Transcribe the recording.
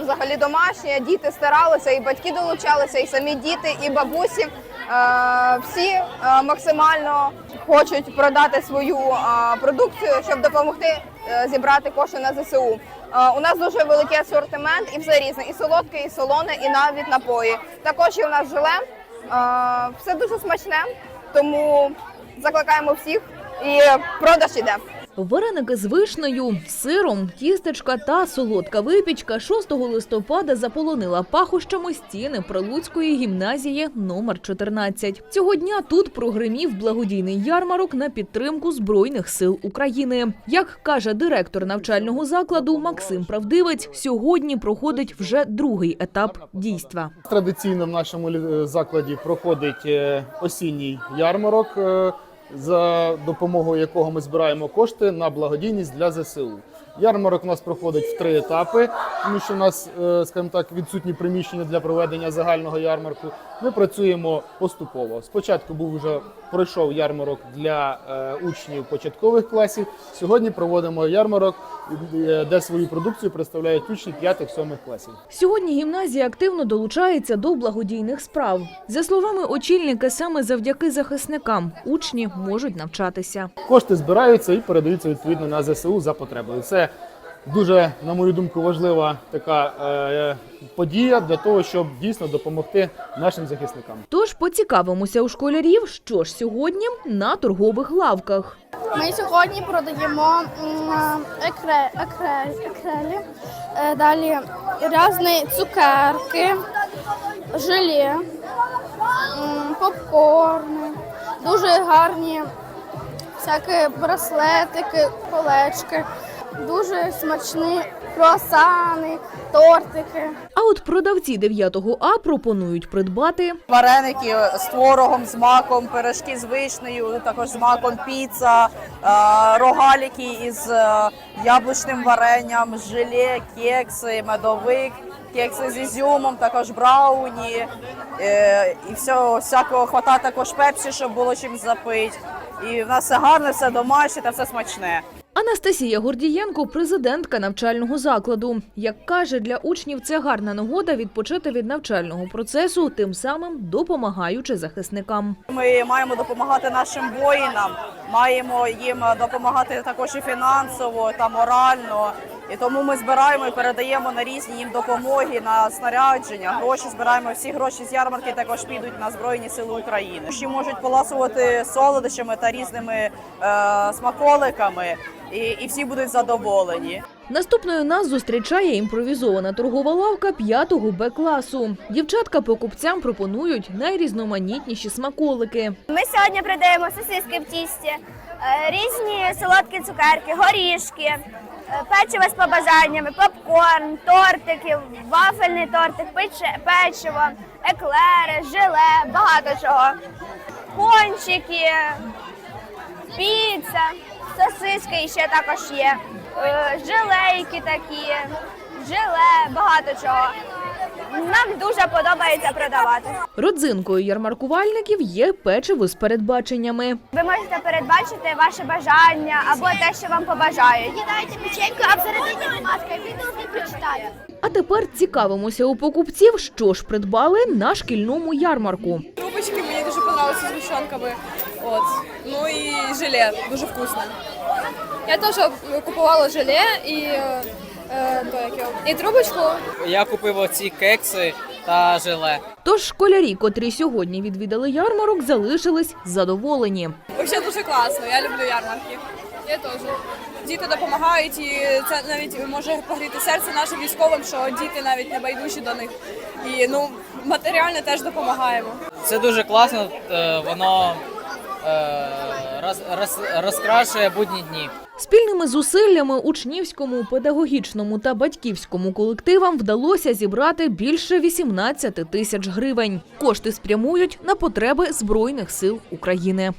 взагалі домашнє. Діти старалися, і батьки долучалися, і самі діти, і бабусі. Е, Всі е, максимально хочуть продати свою е, продукцію, щоб допомогти зібрати кошти на ЗСУ. У нас дуже великий асортимент і все різне, і солодке, і солоне, і навіть напої. Також є у нас желе. Е, Все дуже смачне, тому закликаємо всіх і продаж іде. Вареники з вишнею, сиром, тістечка та солодка випічка 6 листопада заполонила пахощами стіни Прилуцької гімназії номер 14. Цього дня тут прогримів благодійний ярмарок на підтримку Збройних сил України. Як каже директор навчального закладу Максим Правдивець, сьогодні проходить вже другий етап дійства. Традиційно в нашому лі- закладі проходить е, осінній ярмарок, е, за допомогою якого ми збираємо кошти на благодійність для ЗСУ. Ярмарок у нас проходить в три етапи, тому що у нас, е, скажімо так, відсутні приміщення для проведення загального ярмарку. Ми працюємо поступово. Спочатку був вже пройшов ярмарок для е, учнів початкових класів. Сьогодні проводимо ярмарок, е, де свою продукцію представляють учні 5-7 класів. Сьогодні гімназія активно долучається до благодійних справ. За словами очільника, саме завдяки захисникам учні можуть навчатися. Кошти збираються і передаються відповідно на ЗСУ за потребою. Це дуже, на мою думку, важлива така е, подія для того, щоб дійсно допомогти нашим захисникам. Тож поцікавимося у школярів, що ж сьогодні на торгових лавках. Ми сьогодні продаємо м, екре, екре, екрелі, е, далі різні цукерки, желе, м, попкорни, дуже гарні всякі браслетики, колечки, дуже смачні круасани, тортики. А от продавці 9 А пропонують придбати Вареники з творогом, з маком, пирожки з вишнею, також з маком піца, е, рогаліки із е, яблучним варенням, желе, кекси, медовик, кекси з ізюмом, також брауні. е, І все, всякого хватає також пепсі, щоб було чим запити. І в нас все гарне, все домашнє та все смачне. Анастасія Гордієнко, президентка навчального закладу. Як каже, для учнів це гарна нагода відпочити від навчального процесу, тим самим допомагаючи захисникам. Ми маємо допомагати нашим воїнам, маємо їм допомагати також і фінансово та морально. І тому ми збираємо і передаємо на різні їм допомоги, на снарядження. Гроші збираємо. Всі гроші з ярмарки також підуть на збройні сили України. Ще можуть поласувати солодощами та різними е, смаколиками, і, і всі будуть задоволені. Наступною нас зустрічає імпровізована торгова лавка 5 Б класу. Дівчатка покупцям пропонують найрізноманітніші смаколики. Ми сьогодні продаємо сосиски в тісті, е, різні солодкі цукерки, горішки, печиво з побажаннями, попкорн, тортики, вафельний тортик, печиво, еклери, желе, багато чого. Пончики, піца, сосиски ще також є, е, желейки такі, желе, багато чого. Нам дуже подобається продавати. Родзинкою ярмаркувальників є печиво з передбаченнями. Ви можете передбачити ваше бажання або те, що вам побажають. Кидаєте печеньку, а всередині бумажка, і ви не прочитаєте. А тепер цікавимося у покупців, що ж придбали на шкільному ярмарку. Трубочки мені дуже подобаються з гущонками. От. Ну і желе, дуже вкусне. Я теж купувала желе і, е, і трубочку. Я купив оці кекси та желе. Тож школярі, котрі сьогодні відвідали ярмарок, залишились задоволені. Взагалі дуже класно, я люблю ярмарки. Я теж. Діти допомагають, і це навіть може погріти серце нашим військовим, що діти навіть не байдужі до них. І ну матеріально теж допомагаємо. Це дуже класно, е, воно роз, роз, розкрашує будні дні. Спільними зусиллями учнівському, педагогічному та батьківському колективам вдалося зібрати більше 18 тисяч гривень. Кошти спрямують на потреби Збройних сил України.